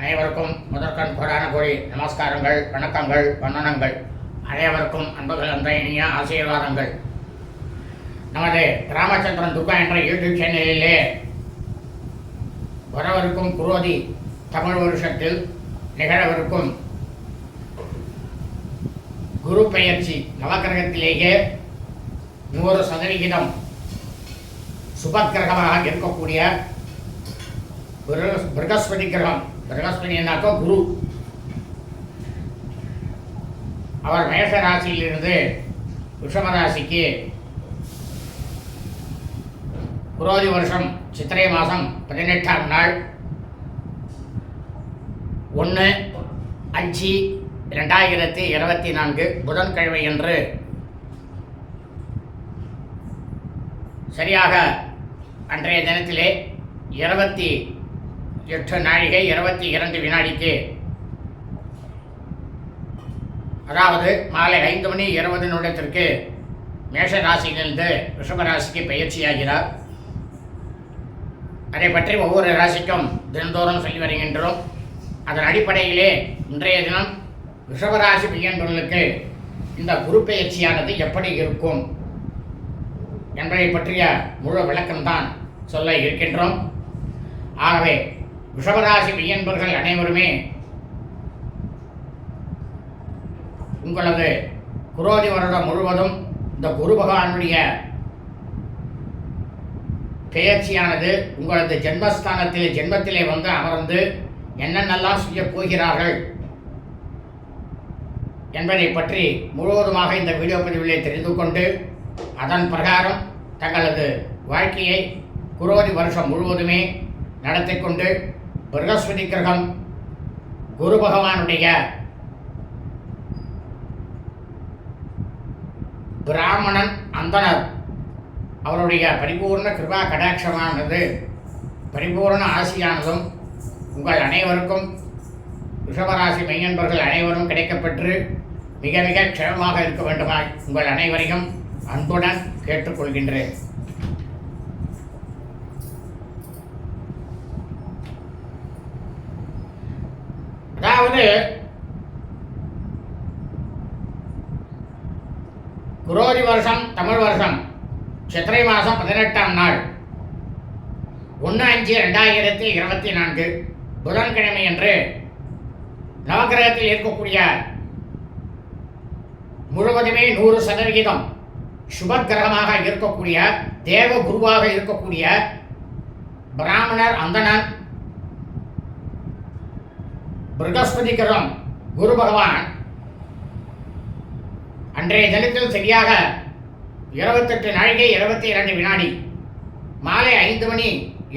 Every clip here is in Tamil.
அனைவருக்கும் முதற்கண் கோடான கோடி நமஸ்காரங்கள் வணக்கங்கள் வந்தனங்கள். அனைவருக்கும் அன்புகள் அந்த இனிய ஆசீர்வாதங்கள். நமது ராமச்சந்திரன் துர்கா என்ற யூடியூப் சேனலிலே வரவிருக்கும் குரோதி தமிழ் வருஷத்தில் நிகழவிருக்கும் குரு பெயர்ச்சி நவக்கிரகத்திலேயே நூறு சதவிகிதம் சுபக்கிரகமாக இருக்கக்கூடிய பிருகஸ்- பிருகஸ்பதி கிரகம் பிருகஸ்பதினாக்கா குரு. அவர் மேஷ ராசியிலிருந்து விஷம ராசிக்கு புரோதி வருஷம் சித்திரை மாதம் பதினெட்டாம் நாள். ஒன்று அஞ்சு ரெண்டாயிரத்தி இருபத்தி நான்கு புதன்கிழமை அன்று சரியாக அன்றைய தினத்திலே இருபத்தி எட்டு நாழிகை இருபத்தி இரண்டு வினாடிக்கு. அதாவது மாலை ஐந்து மணி இருபது நிமிடத்திற்கு மேஷ ராசியிலிருந்து பயிற்சியாகிறார் அதை பற்றி ஒவ்வொரு ராசிக்கும் தினந்தோறும் சொல்லி வருகின்றோம். அதன் அடிப்படையிலே இன்றைய தினம் ரிஷபராசி பையன்களுக்கு இந்த குரு பயிற்சியானது எப்படி இருக்கும் என்பதை பற்றிய முழு விளக்கம்தான் சொல்ல இருக்கின்றோம். ஆகவே ரிஷபராசி மெய்யன்பர்கள் அனைவருமே உங்களது குரோதி வருடம் முழுவதும் இந்த குரு பகவானுடைய பெயர்ச்சியானது உங்களது ஜென்மஸ்தானத்தில் ஜென்மத்திலே வந்து அமர்ந்து என்னென்னலாம் செய்யப் போகிறார்கள் என்பதை பற்றி முழுவதுமாக இந்த வீடியோ பதிவிலே தெரிந்து கொண்டு அதன் பிரகாரம் தங்களது வாழ்க்கையை குரோதி வருஷம் முழுவதுமே நடத்தி கொண்டு பிரகஸ்பதி கிரகம் குரு பகவானுடைய பிராமணன் அந்தனர். அவருடைய பரிபூர்ண கிருபா கடாட்சமானது பரிபூர்ண ஆசியானதும் உங்கள் அனைவருக்கும் ரிஷபராசி மெய்யன்பர்கள் அனைவரும் கிடைக்கப்பெற்று மிக மிக க்ஷேமமாக இருக்க வேண்டுமாய் உங்கள் அனைவரையும் அன்புடன் கேட்டுக்கொள்கின்றேன். அதாவது குரோதி வருஷம் தமிழ் வருஷம் சித்திரை மாதம் பதினெட்டாம் நாள். ஒன்று அஞ்சு ரெண்டாயிரத்தி இருபத்தி நான்கு புதன்கிழமை அன்று நவகிரகத்தில் இருக்கக்கூடிய முழுவதுமே நூறு சதவிகிதம் சுப கிரகமாக இருக்கக்கூடிய தேவ குருவாக இருக்கக்கூடிய பிராமணர் அந்தணன் பிரகஸ்பதி கிரகம் குரு பகவான். அன்றைய தினத்தில் சரியாக இருபத்தெட்டு நாழிகை இருபத்தி இரண்டு வினாடி மாலை ஐந்து மணி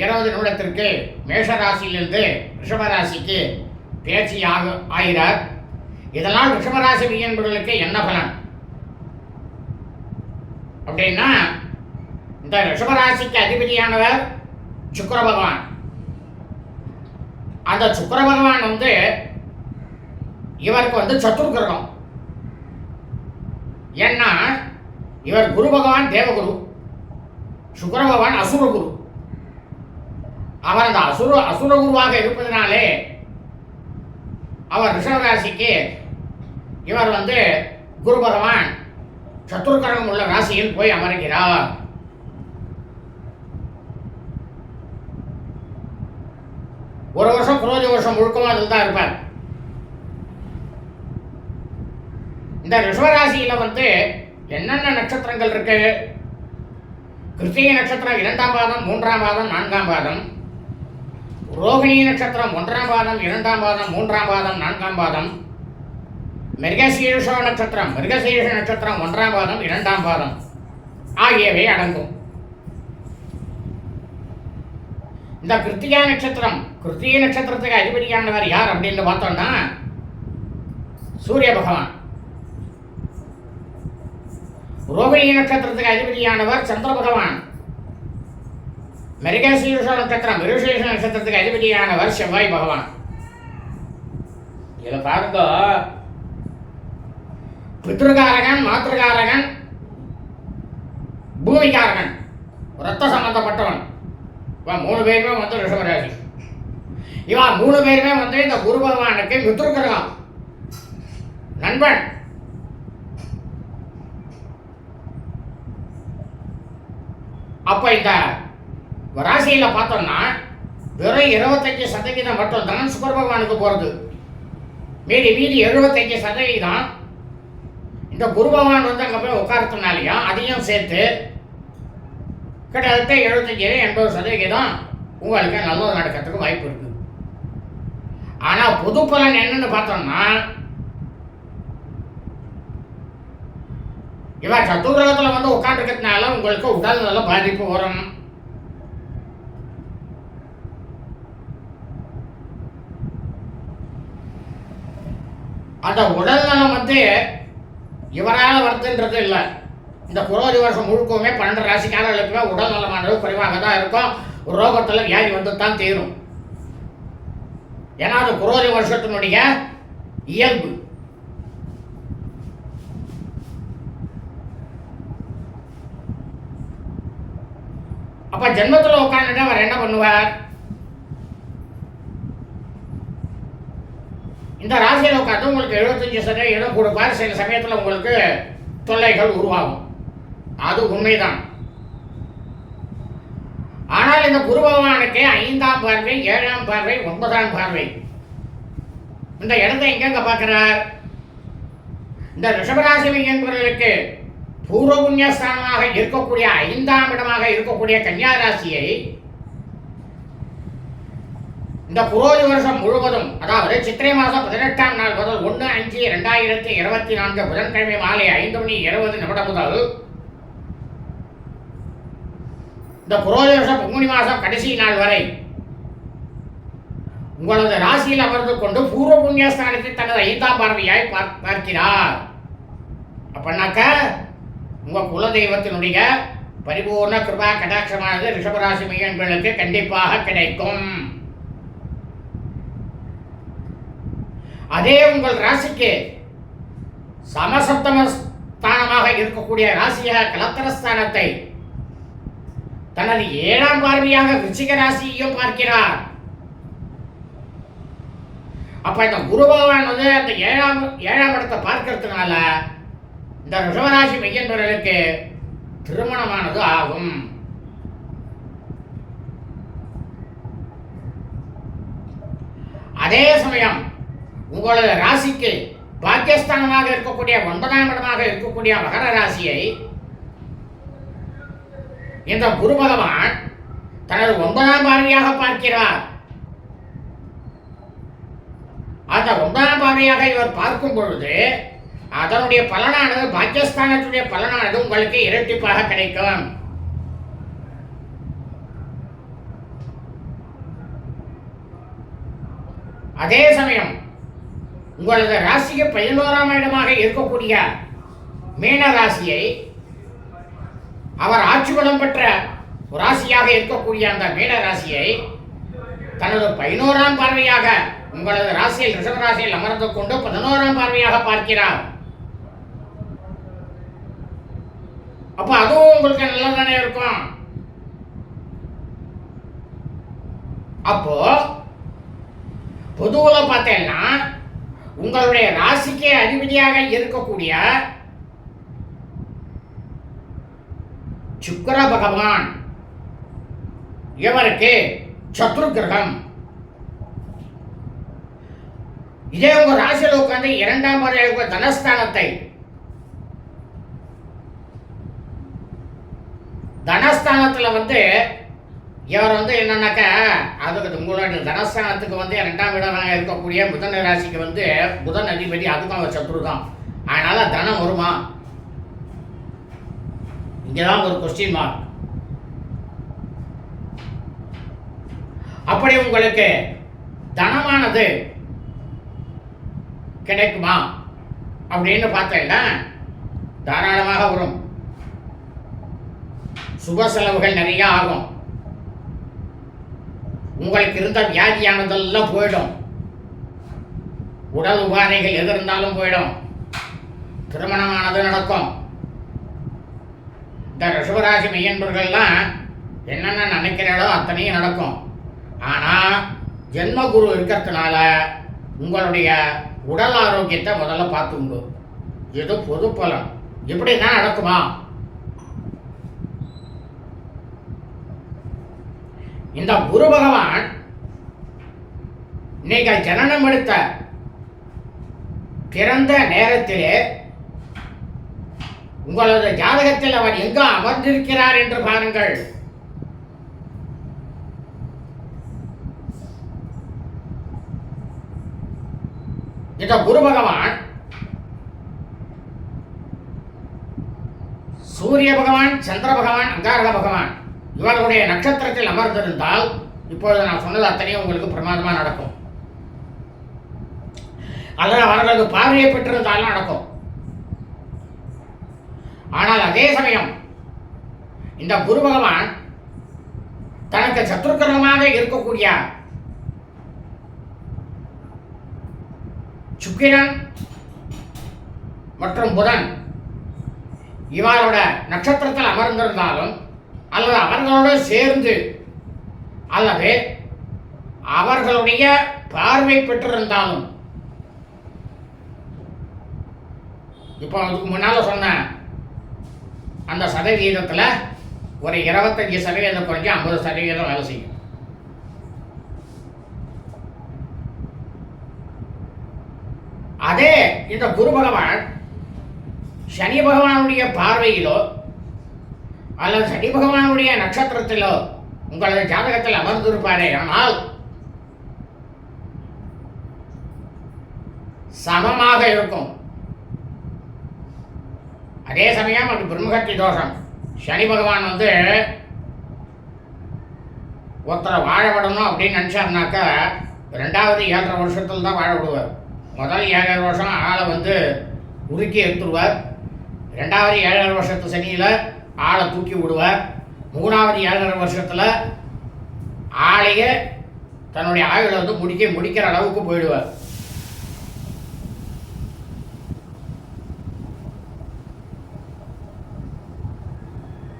இருபது நிமிடத்திற்கு மேஷராசியிலிருந்து ரிஷபராசிக்கு பேச்சியாக ஆகிறார். இதனால் ரிஷபராசி மீன்பர்களுக்கு என்ன பலன்? அப்படின்னா இந்த ரிஷபராசிக்கு அதிபதியானவர் சுக்கர பகவான். அந்த சுக்கர பகவான் வந்து இவருக்கு வந்து சத்துரு கிரகம் ஏன்னா இவர் குரு பகவான் தேவகுரு. சுக்கர பகவான் அசுர குரு. அவர் அந்த அசுர அசுர குருவாக இருப்பதனாலே அவர் ரிஷபராசிக்கு இவர் வந்து குரு பகவான் சத்துருக்கரம் உள்ள ராசியில் போய் அமர்கிறார். ஒரு வருஷம் குரோதி வருஷம் முழுக்கமா அதில் தான் இருப்பார். இந்த ரிஷவராசியில் வந்து என்னென்ன நட்சத்திரங்கள் இருக்கு? கிருத்திகை நட்சத்திரம் இரண்டாம் பாதம் மூன்றாம் பாதம் நான்காம் பாதம். ரோகிணி நட்சத்திரம் ஒன்றாம் பாதம் இரண்டாம் பாதம் மூன்றாம் பாதம் நான்காம் பாதம். மிருகசீர்ஷ நட்சத்திரம் மிருகசீர்ஷ நட்சத்திரம் ஒன்றாம் பாதம் இரண்டாம் பாதம். ஆகியவை அடங்கும். இந்த கிருத்திகா நட்சத்திரம் கிருத்திய நட்சத்திரத்துக்கு அதிபதியானவர் யார் அப்படின்னு பார்த்தோம்னா சூரிய பகவான். ரோகிணி நட்சத்திரத்துக்கு அதிபதியானவர் சந்திர பகவான். மிருகசீருஷ நட்சத்திரம் மிருஷேஷ நட்சத்திரத்துக்கு அதிபதியானவர் செவ்வாய் பகவான். இதை பாருங்க பித்ருகாரகன் மாத்திருகாரகன் பூமிகாரகன் ரத்த சம்பந்தப்பட்டவன். மூணு பேருமே வந்து ரிஷபராசி. இவன் மூணு பேருமே வந்து இந்த குரு பகவானுக்கு மித்ருகிரகம் நண்பன். அப்ப இந்த ராசியில பார்த்தோம்னா வெறும் இருபத்தஞ்சு சதவீதம் மட்டும் தான் சுக்கர பகவானுக்கு போறது. மீதி மீதி எழுபத்தஞ்சு சதவீதம் இந்த குரு பகவான் வந்து அங்கே போய் உட்காரத்துனாலையும் அதையும் சேர்த்து கிட்டத்தட்ட எழுபத்தஞ்சு எண்பது சதவிகிதம் உங்களுக்கு நல்லது நடக்கிறதுக்கு வாய்ப்பு இருக்குது ஆனால் பொது பலன் என்னன்னு பார்த்தோம்னா இவன் சத்துருகத்தில் வந்து உட்காந்துருக்கிறதுனால உங்களுக்கு உடல் நல்ல பாதிப்பு வரும். அந்த உடல் நலம் வந்து இவரால் வருதுன்றது இல்லை. இந்த குரோதி வருஷம் முழுக்கவுமே பன்னெண்டு ராசிக்காரர்களுக்குமே உடல் நலமானது குறைவாக தான் இருக்கும். ரோகத்தில் வியாதி வந்து தான் தீரும். ஏன்னா அது குரோதி வருஷத்தினுடைய இயல்பு. அப்ப ஜென்மத்தில் உட்காந்துட்டு அவர் என்ன பண்ணுவார்? இந்த ராசியில் உட்காந்து உங்களுக்கு எழுபத்தஞ்சு சதவீதம் கொடுப்பார். சில சமயத்தில் உங்களுக்கு தொல்லைகள் உருவாகும். அது உண்மைதான். ஆனால் இந்த குரு பகவானுக்கு ஐந்தாம் பார்வை ஏழாம் பார்வை ஒன்பதாம் பார்வை. இந்த இடத்தை எங்கெங்க பார்க்கிறார்? இந்த ரிஷபராசி என்பவர்களுக்கு பூர்வ புண்ணியஸ்தானமாக இருக்கக்கூடிய ஐந்தாம் இடமாக இருக்கக்கூடிய கன்னியாராசியை இந்த புரோதி வருஷம் முழுவதும் அதாவது சித்திரை மாதம் பதினெட்டாம் நாள் முதல் ஒன்று அஞ்சு ரெண்டாயிரத்தி இருபத்தி நான்கு புதன்கிழமை மாலை ஐந்து மணி இருபது நிமிடம் முதல் இந்த புரோதோஷ பங்குனி மாதம் கடைசி நாள் வரை உங்களது ராசியில் அமர்ந்து கொண்டு பூர்வ புண்ணியஸ்தானத்தை தனது ஐந்தாம் பார்வையாய் பார்க்கிறார். அப்படின்னாக்க உங்க குலதெய்வத்தினுடைய பரிபூர்ண கிருபா கடாட்சமானது ரிஷபராசி மையன்களுக்கு கண்டிப்பாக கிடைக்கும். அதே உங்கள் ராசிக்கு சமசப்தம ஸ்தானமாக இருக்கக்கூடிய ராசியாக கலத்தரஸ்தானத்தை தனது ஏழாம் பார்வையாக விருச்சிக ராசியையும் பார்க்கிறார். அப்ப இந்த குரு பகவான் வந்து அந்த ஏழாம் ஏழாம் இடத்தை பார்க்கறதுனால இந்த ரிஷபராசி மையன்பர்களுக்கு திருமணமானது ஆகும். அதே சமயம் உங்களது ராசிக்கு பாக்கியஸ்தானமாக இருக்கக்கூடிய ஒன்பதாம் இடமாக இருக்கக்கூடிய மகர ராசியை இந்த குரு பகவான் தனது ஒன்பதாம் பார்வையாக பார்க்கிறார். அந்த ஒன்பதாம் பார்வையாக இவர் பார்க்கும் பொழுது அதனுடைய பலனானது பாக்கியஸ்தானத்துடைய பலனானது உங்களுக்கு இரட்டிப்பாக கிடைக்கும். அதே சமயம் உங்களது ராசிக்கு பதினோராம் இடமாக இருக்கக்கூடிய மீன ராசியை அவர் ஆட்சி பலம் பெற்ற ராசியாக இருக்கக்கூடிய அந்த மீன ராசியை தனது பதினோராம் பார்வையாக உங்களது ராசியில் ரிஷப ராசியில் அமர்ந்து கொண்டு பதினோராம் பார்வையாக பார்க்கிறார். அப்ப அதுவும் உங்களுக்கு நல்லதானே இருக்கும். அப்போ பொதுவில் பார்த்தேன்னா உங்களுடைய ராசிக்கே அதிபதியாக இருக்கக்கூடிய சுக்கர பகவான். இவருக்கு சத்ரு கிரகம் இதே உங்க ராசியில் உட்காந்து இரண்டாம் முறை தனஸ்தானத்தை. தனஸ்தானத்தில் வந்து இவர் வந்து என்னன்னாக்கா அதுக்கு உங்களுடைய தனஸ்தானத்துக்கு வந்து இரண்டாம் இடமாக இருக்கக்கூடிய புதன் ராசிக்கு வந்து புதன் அதிபதி அதுக்கும் அவர் சத்ரு தான் அதனால தனம் வருமா? இங்கதான் ஒரு கொஸ்டின் மார்க் அப்படி உங்களுக்கு தனமானது கிடைக்குமா? அப்படின்னு பார்த்தீங்கன்னா தாராளமாக வரும். சுப செலவுகள் நிறைய ஆகும். உங்களுக்கு இருந்த வியாதியானதெல்லாம் போயிடும். உடல் உபாதைகள் எது இருந்தாலும் போயிடும். திருமணமானது நடக்கும். இந்த ரிஷபராசி மெய்யன்பர்கள்லாம் என்னென்ன நினைக்கிறாளோ அத்தனையும் நடக்கும். ஆனால் ஜென்மகுரு இருக்கிறதுனால உங்களுடைய உடல் ஆரோக்கியத்தை முதல்ல பார்த்துங்க இது பொது பலன். இப்படி தான் நடக்குமா? இந்த குரு பகவான் நீங்கள் ஜனனம் எடுத்த பிறந்த நேரத்திலே உங்களது ஜாதகத்தில் அவர் எங்க அமர்ந்திருக்கிறார் என்று பாருங்கள். இந்த குரு பகவான் சூரிய பகவான் சந்திர பகவான் அங்காரக பகவான் இவர்களுடைய நட்சத்திரத்தில் அமர்ந்திருந்தால் இப்பொழுது நான் சொன்னது அத்தனையும் உங்களுக்கு பிரமாதமாக நடக்கும். அல்லது அவர்களது பார்வையை பெற்றிருந்தாலும் நடக்கும். ஆனால் அதே சமயம் இந்த குரு பகவான் தனக்கு சத்துருக்கரமாக இருக்கக்கூடிய சுக்கிரன் மற்றும் புதன் இவரோட நட்சத்திரத்தில் அமர்ந்திருந்தாலும் அல்லது அவர்களோடு சேர்ந்து அல்லது அவர்களுடைய பார்வை பெற்றிருந்தாலும். இப்போ அதுக்கு முன்னால் சொன்ன அந்த சதவீதத்தில் ஒரு இருபத்தஞ்சி சதவீதம் குறைஞ்சி ஐம்பது சதவீதம் வேலை செய்யும். அதே இந்த குரு பகவான் சனி பகவானுடைய பார்வையிலோ அல்லது சனி பகவானுடைய நட்சத்திரத்திலோ உங்களது ஜாதகத்தில் அமர்ந்திருப்பாரே. ஆனால் சமமாக இருக்கும். அதே சமயம் அது பிரம்மகத்தி தோஷம். சனி பகவான் வந்து ஒருத்தரை வாழ விடணும் அப்படின்னு நினச்சாருனாக்கா ரெண்டாவது ஏழரை வருஷத்துல தான் வாழ விடுவார். முதல் ஏழரை வருஷம் ஆளை வந்து உருக்கி எடுத்துருவார். ரெண்டாவது ஏழரை வருஷத்து சனியில் ஆளை தூக்கி விடுவார். மூணாவது ஏழரை வருஷத்தில் ஆளையே தன்னுடைய ஆயுளை வந்து முடிக்க முடிக்கிற அளவுக்கு போயிடுவார்.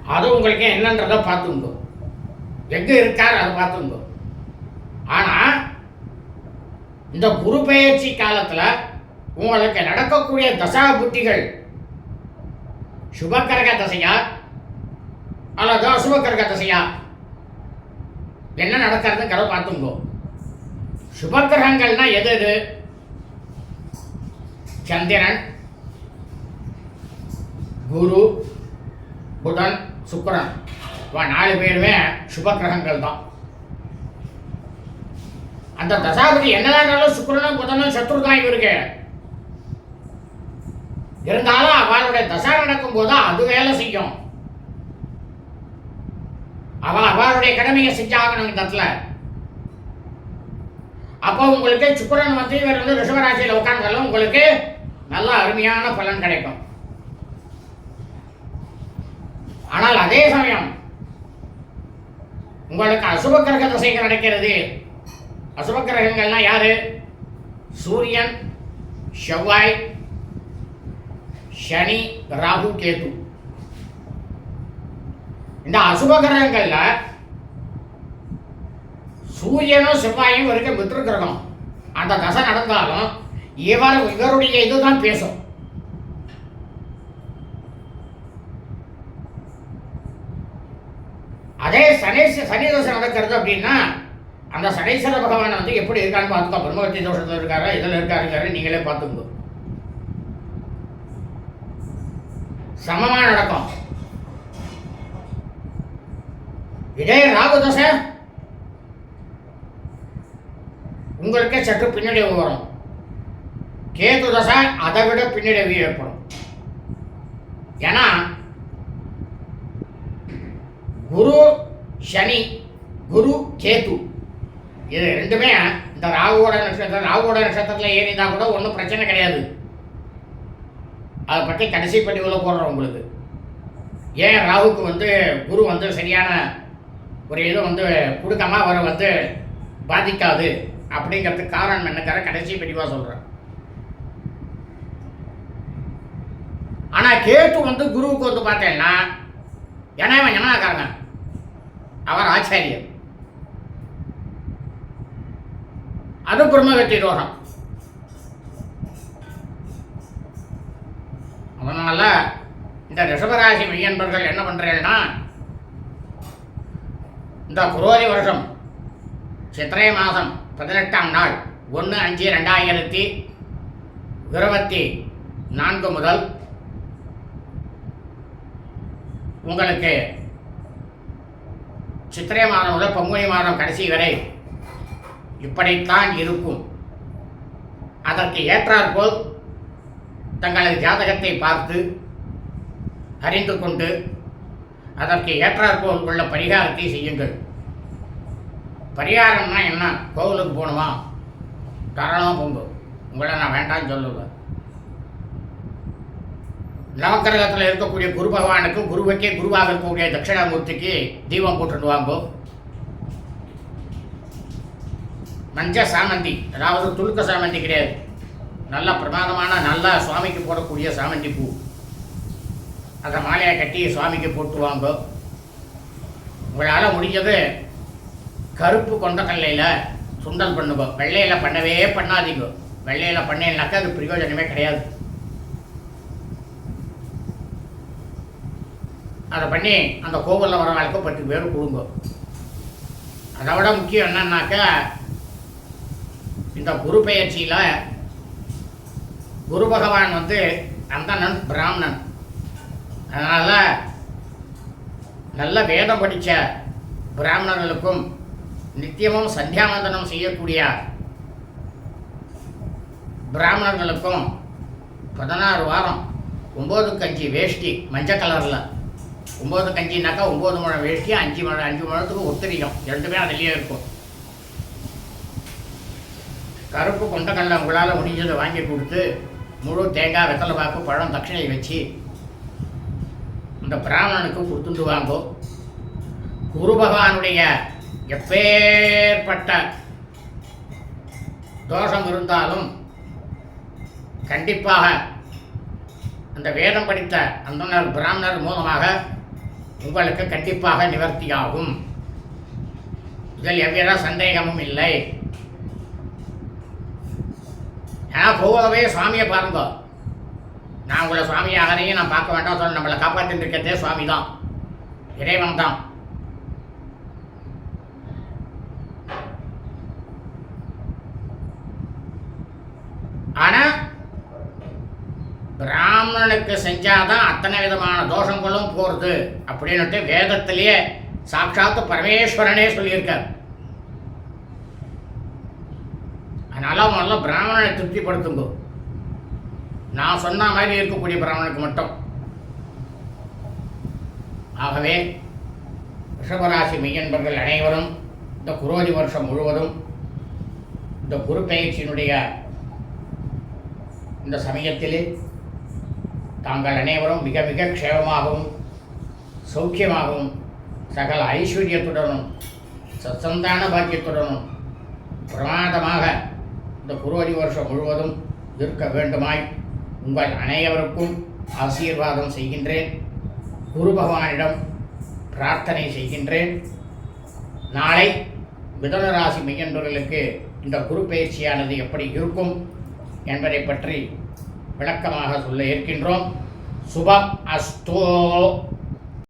அது உங்களுக்கு என்னன்றதை பார்த்துங்க எங்கே இருக்கார் அதை பார்த்துங்க ஆனால் இந்த குரு பயிற்சி காலத்தில் உங்களுக்கு நடக்கக்கூடிய தசா புத்திகள் சுபகரக தசையா அல்லது அசுபகரக தசையா? என்ன நடக்கிறதுங்கிறத பார்த்துங்கோ சுபகிரகங்கள்னா எது எது? சந்திரன் குரு புதன் சுக்கரன். இவன் நாலு பேருமே சுபகிரகங்கள் தான் அந்த தசாபதி என்னதான் சுக்கரனும் புதனும் சத்ரு தான் இவருக்கு. இருந்தாலும் அவளுடைய தசா நடக்கும் போது அது வேலை செய்யும். அவ அவளுடைய கடமையை செஞ்சாகணும் இந்த இடத்துல. அப்போ உங்களுக்கு சுக்கரன் வந்து இவர் வந்து ரிஷபராசியில் உட்காந்தாலும் உங்களுக்கு நல்ல அருமையான பலன் கிடைக்கும். ஆனால் அதே சமயம் உங்களுக்கு அசுப கிரக தசைகள் நடக்கிறது. அசுப கிரகங்கள்னா யாரு? சூரியன் செவ்வாய் சனி ராகு கேது. இந்த அசுப கிரகங்கள்ல சூரியனும் செவ்வாயும் இருக்க மித்ரு கிரகம். அந்த தசை நடந்தாலும் இவர் இவருடைய இதுதான் பேசும். அதே சனீஸ் சனி தோசை நடக்கிறது அப்படின்னா அந்த சனீஸ்வர பகவான் வந்து எப்படி இருக்கான்னு பார்த்துக்கோ. பிரம்மவர்த்தி தோஷத்தில் இருக்காரா இதில் இருக்காருங்காரு நீங்களே பார்த்துக்கோ. சமமாக நடக்கும். இதே ராகு தசை உங்களுக்கு சற்று பின்னடைவு வரும். கேது தசை அதை விட பின்னடைவு ஏற்படும். ஏன்னா குரு சனி குரு கேது. இது ரெண்டுமே இந்த ராகுவோட நட்சத்திரம் ராகுவோட நட்சத்திரத்தில் ஏறிந்தா கூட ஒன்றும் பிரச்சனை கிடையாது. அதை பற்றி கடைசி பதிவில் போடுறோம் உங்களுக்கு. ஏன் ராகுக்கு வந்து குரு வந்து சரியான ஒரு இது வந்து கொடுக்காம அவரை வந்து பாதிக்காது அப்படிங்கிறதுக்கு காரணம் என்னங்கிற கடைசி பதிவாக சொல்கிறேன் ஆனால் கேத்து வந்து குருவுக்கு வந்து பார்த்தேன்னா ஏன்னா இவன் ஞானக்காரங்க அவர் ஆச்சாரியர். அது பிரம்மகத்தி தோஷம் அதனால இந்த ரிஷபராசி மையன்பர்கள் என்ன பண்றீங்கன்னா இந்த குரோதி வருஷம் சித்திரை மாதம் பதினெட்டாம் நாள் ஒன்று அஞ்சு ரெண்டாயிரத்தி இருபத்தி நான்கு முதல் உங்களுக்கு சித்திரை மாதம் முதல் பங்குனி மாதம் கடைசி வரை இப்படித்தான் இருக்கும். அதற்கு ஏற்றாற்போல் தங்களது ஜாதகத்தை பார்த்து அறிந்து கொண்டு அதற்கு ஏற்றாற்போல் உள்ள பரிகாரத்தை செய்யுங்கள். பரிகாரம்னா என்ன? கோவிலுக்கு போகணுமா? தாராளமாக போங்க. உங்களை நான் வேண்டாம்னு சொல்லுவேன் நவக்கிரகத்தில் இருக்கக்கூடிய குரு பகவானுக்கு குருவுக்கே குருவாக இருக்கக்கூடிய தட்சிணாமூர்த்திக்கு தீபம் போட்டுட்டு வாங்கோ மஞ்ச சாமந்தி அதாவது துளுக்க சாமந்தி கிடையாது. நல்ல பிரமாதமான நல்ல சுவாமிக்கு போடக்கூடிய சாமந்தி பூ. அதை மாலையை கட்டி சுவாமிக்கு போட்டு வாங்கோ உங்களால் முடிஞ்சது கருப்பு கொண்டக்கல்லையில் சுண்டல் பண்ணுங்க. வெள்ளையில் பண்ணவே பண்ணாதீங்க. வெள்ளையில் பண்ணேன்னாக்கா அது பிரயோஜனமே கிடையாது. அதை பண்ணி அந்த கோவிலில் வர வாழ்க்கை பத்து பேர் கொடுங்க. அதை விட முக்கியம் என்னன்னாக்கா இந்த குரு பயிற்சியில் குரு பகவான் வந்து அந்தணன் பிராமணன். அதனால் நல்ல வேதம் படித்த பிராமணர்களுக்கும் நித்தியமும் சந்தியாவந்தனம் செய்யக்கூடிய பிராமணர்களுக்கும் பதினாறு வாரம் ஒம்பது கஞ்சி வேஷ்டி மஞ்சள் கலரில் ஒம்பது கஞ்சினாக்கா ஒம்பது முழம் வேஷ்டி அஞ்சு முழம் அஞ்சு முழத்துக்கு ஒத்திரிக்கும் ரெண்டுமே அதுலேயே இருக்கும். கருப்பு கொண்டக்கடலை உங்களால் முடிஞ்சதை வாங்கி கொடுத்து முழு தேங்காய் வெத்தலை பாக்கு பழம் தட்சிணை வச்சு இந்த பிராமணனுக்கு கொடுத்துட்டு வாங்கோ. குரு பகவானுடைய எப்பேற்பட்ட தோஷம் இருந்தாலும் கண்டிப்பாக அந்த வேதம் படித்த அந்தனர் பிராமணர் மூலமாக உங்களுக்கு கண்டிப்பாக நிவர்த்தியாகும். இதில் எவ்வித சந்தேகமும் இல்லை. ஏன்னா போகவே சுவாமியை பாருங்க. நான் உங்களை சுவாமியாகறையும் நான் பார்க்க வேண்டாம் சொல்ல நம்மளை காப்பாற்றிட்டு இருக்கிறதே சுவாமி தான் இறைவன் தான் ஆனால் பிராமணனுக்கு செஞ்சாதான் அத்தனை விதமான தோஷங்களும் போகிறது அப்படின்னுட்டு வேதத்திலேயே சாட்சாத்து பரமேஸ்வரனே சொல்லியிருக்கார். அதனால முதல்ல பிராமணனை திருப்திப்படுத்துங்க. நான் சொன்ன மாதிரி இருக்கக்கூடிய பிராமணனுக்கு மட்டும். ஆகவே ரிஷபராசி மெய்யன்பர்கள் அனைவரும் இந்த குரோதி வருஷம் முழுவதும் இந்த குரு பயிற்சியினுடைய இந்த சமயத்திலே தாங்கள் அனைவரும் மிக மிக க்ஷேமமாகவும் சௌக்கியமாகவும் சகல ஐஸ்வர்யத்துடனும் சசந்தான பாக்கியத்துடனும் பிரமாதமாக இந்த குருவடி வருஷம் முழுவதும் இருக்க வேண்டுமாய் உங்கள் அனைவருக்கும் ஆசீர்வாதம் செய்கின்றேன். குரு பகவானிடம் பிரார்த்தனை செய்கின்றேன். நாளை மிதனராசி ராசி இந்த குரு பயிற்சியானது எப்படி இருக்கும் என்பதை பற்றி விளக்கமாக சொல்ல இருக்கின்றோம் சுபம் அஸ்தோ